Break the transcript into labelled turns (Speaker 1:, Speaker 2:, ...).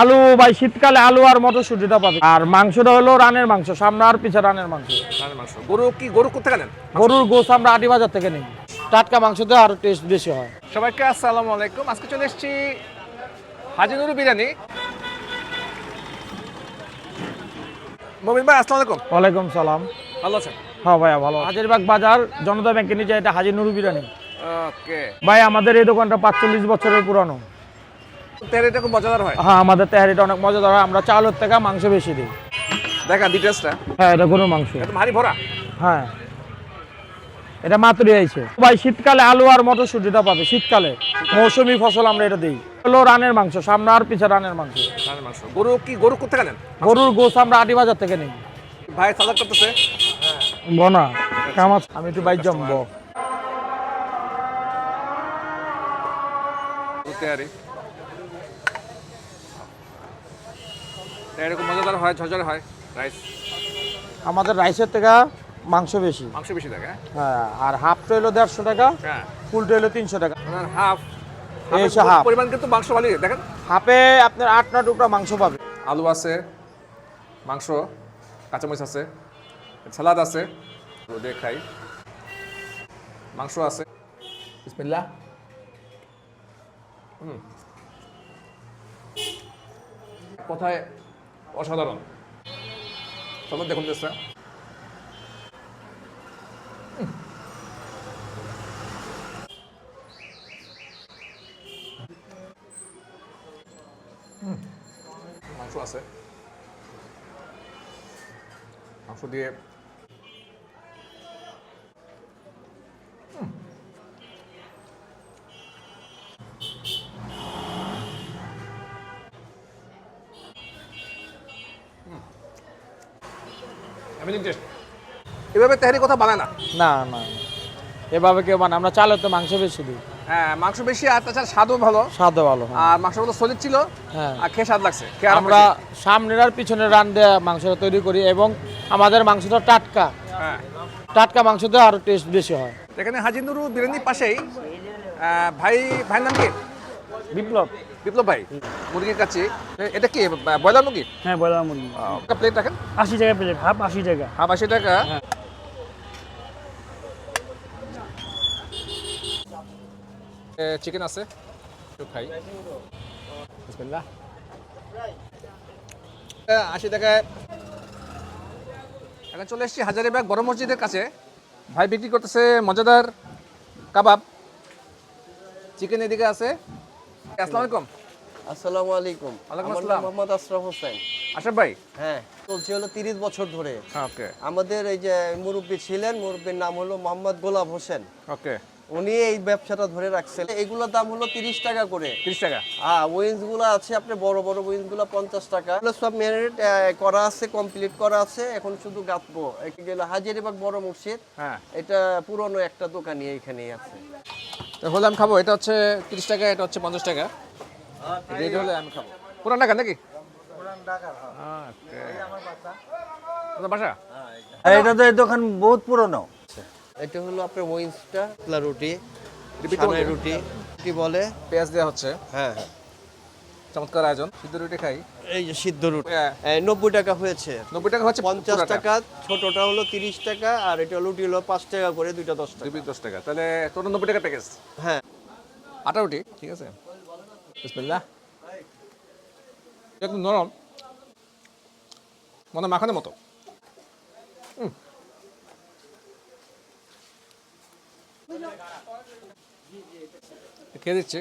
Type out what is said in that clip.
Speaker 1: আলু ভাই শীতকালে আলু আর মটরশুটিটা পাবে। আর মাংসটা হলো রানের মাংস সামনে আর পিছে রানের মাংস।
Speaker 2: রানের মাংস। গরু কি গরু কোথায় গেলেন
Speaker 1: গরুর গোস আমরা আটি বাজার থেকে নিই। টাটকা মাংসতে আরও টেস্ট বেশি হয়।
Speaker 2: সবাইকে আসসালামু আলাইকুম। আজকে চলে এসেছি হাজি নুরু বিরিয়ানি। মমিন ভাই আসসালামু আলাইকুম।
Speaker 1: ওয়ালাইকুম সালাম।
Speaker 2: ভালো আছেন?
Speaker 1: হ্যাঁ ভাইয়া ভালো হাজিরবাগ বাজার জনতা ব্যাংকের নিচে এটা হাজির নুরু বিরিয়ানি।
Speaker 2: ওকে।
Speaker 1: ভাই আমাদের এই দোকানটা পাঁচচল্লিশ বছরের পুরানো।
Speaker 2: তেহারিটা খুব মজাদার হয়।
Speaker 1: হ্যাঁ আমাদের তেহারিটা অনেক মজাদার হয় আমরা চাউলের থেকে মাংস বেশি দিই।
Speaker 2: দেখা ডিটেলসটা
Speaker 1: হ্যাঁ এটা গরুর মাংস।
Speaker 2: হাড়ি ভরা
Speaker 1: হ্যাঁ। এটা মাত্রই আইছে। ভাই শীতকালে আলু আর মটরশুটিটা পাবে শীতকালে। মৌসুমী ফসল আমরা এটা দিই। হলো রানের মাংস সামনে আর পিছে রানের মাংস।
Speaker 2: রানের মাংস। গরু কি গরু কোথায় গেলেন
Speaker 1: গরুর গোস আমরা আটি বাজার থেকে নিই।
Speaker 2: ভাই সাদা করতেছে?
Speaker 1: বনা আমি একটু বাইর জমব।
Speaker 2: গরু তেহারি মজাদার হয় ঝরঝরে হয় রাইস
Speaker 1: আমাদের রাইসের থেকে মাংস বেশি।
Speaker 2: মাংস বেশি থাকে হ্যাঁ?
Speaker 1: হ্যাঁ আর হাফটা হলো দেড়শো টাকা
Speaker 2: হ্যাঁ।
Speaker 1: ফুলটা হলো তিনশো টাকা।
Speaker 2: Half
Speaker 1: half।
Speaker 2: পরিমাণ কিন্তু মাংস ভালোই দেখেন।
Speaker 1: হাফে আপনার টুকরা মাংস পাবে।
Speaker 2: আলু আছে মাংস কাঁচামরিচ আছে সালাদ আছে রোদে খাই। মাংস আছে। বিসমিল্লা হুম। কোথায় অসাধারণ। চলো দেখুন চেষ্টা মাংস আছে। মাংস দিয়ে Taste. এভাবে তেহারি কথা বানায় না।
Speaker 1: না না। এভাবে কেউ মানে আমরা চালের তো মাংস বেশি দিই।
Speaker 2: হ্যাঁ মাংস বেশি আর তাছাড়া স্বাদও ভালো।
Speaker 1: স্বাদও ভালো হয়।
Speaker 2: আর মাংসগুলো সলিড ছিল।
Speaker 1: হ্যাঁ।
Speaker 2: আর খেয়ে স্বাদ লাগছে।
Speaker 1: আমরা সামনের আর পিছনের রান দেওয়া মাংসটা তৈরি করি এবং আমাদের মাংসটা টাটকা।
Speaker 2: হ্যাঁ।
Speaker 1: টাটকা মাংসতে আরও টেস্ট বেশি হয়।
Speaker 2: এখানে হাজি নুরু বিরিয়ানির পাশেই ভাই ভাইয়ের নাম কি?
Speaker 1: বিপ্লব।
Speaker 2: বিপ্লব ভাই। মুরগির কাছে এটা কি ব্রয়লার মুরগি?
Speaker 3: হ্যাঁ ব্রয়লার মুরগি।
Speaker 2: একটা প্লেট রাখেন।
Speaker 3: আশি টাকা প্লেট হাফ আশি টাকা।
Speaker 2: হাফ আশি টাকা। চিকেন আছে। একটু খাই। বিসমিল্লাহ। আশি টাকায়। এখন চলে এসেছি হাজারিবাগ বড় মসজিদের কাছে। ভাই বিক্রি করতেছে মজাদার কাবাব। চিকেন এদিকে আছে। আসসালামু আলাইকুম।
Speaker 4: আসসালামু আলাইকুম। আমার নাম মোহাম্মদ আশরাফ হোসেন।
Speaker 2: আশরাফ ভাই?
Speaker 4: হ্যাঁ চলছে হলো তিরিশ বছর ধরে।
Speaker 2: ওকে
Speaker 4: আমাদের এই যে মুরব্বী ছিলেন মুরব্বীর নাম হলো মোহাম্মদ গোলাপ হোসেন।
Speaker 2: ওকে
Speaker 4: উনি এই ব্যবসাটা ধরে রাখছেন। এগুলোর দাম হলো তিরিশ টাকা করে।
Speaker 2: তিরিশ টাকা?
Speaker 4: হ্যাঁ উইন্সগুলো আছে আপনি বড় বড় উইন্সগুলো পঞ্চাশ টাকা। সব ম্যারিনেট করা আছে কমপ্লিট করা আছে। এখন শুধু গাঁথবো। হাজারিবাগ বড় মসজিদ।
Speaker 2: হ্যাঁ।
Speaker 4: এটা পুরনো একটা দোকানই এইখানেই আছে।
Speaker 2: তো হলে আমি খাব এটা হচ্ছে তিরিশ টাকা এটা হচ্ছে পঞ্চাশ টাকা। রেড হলে আমি খাব। পুরান টাকা নাকি? বাসা।
Speaker 5: এটা তো এই দোকান বহুত পুরনো।
Speaker 4: এটা হলো আপনার উইন্সটা রুটি রুটি। কি বলে?
Speaker 2: পেঁয়াজ দেওয়া হচ্ছে।
Speaker 4: হ্যাঁ
Speaker 2: চমৎকার আয়োজন। সিদ্ধ রুটি খাই।
Speaker 4: এই যে সিদ্ধ রুটি।
Speaker 2: হ্যাঁ,
Speaker 4: নব্বই টাকা হয়েছে।
Speaker 2: নব্বই টাকা হচ্ছে
Speaker 4: পঞ্চাশ টাকা। ছোটটা হলো তিরিশ টাকা আর এটা রুটি হলো পাঁচ টাকা করে দুইটা দশ টাকা।
Speaker 2: দশ টাকা। তাহলে তোর নব্বই টাকা প্যাকেজ
Speaker 4: হ্যাঁ।
Speaker 2: আটা রুটি ঠিক আছে? বিসমিল্লাহ। একটু নরম। মনে মাখানোর মতো। খেয়ে দিচ্ছি।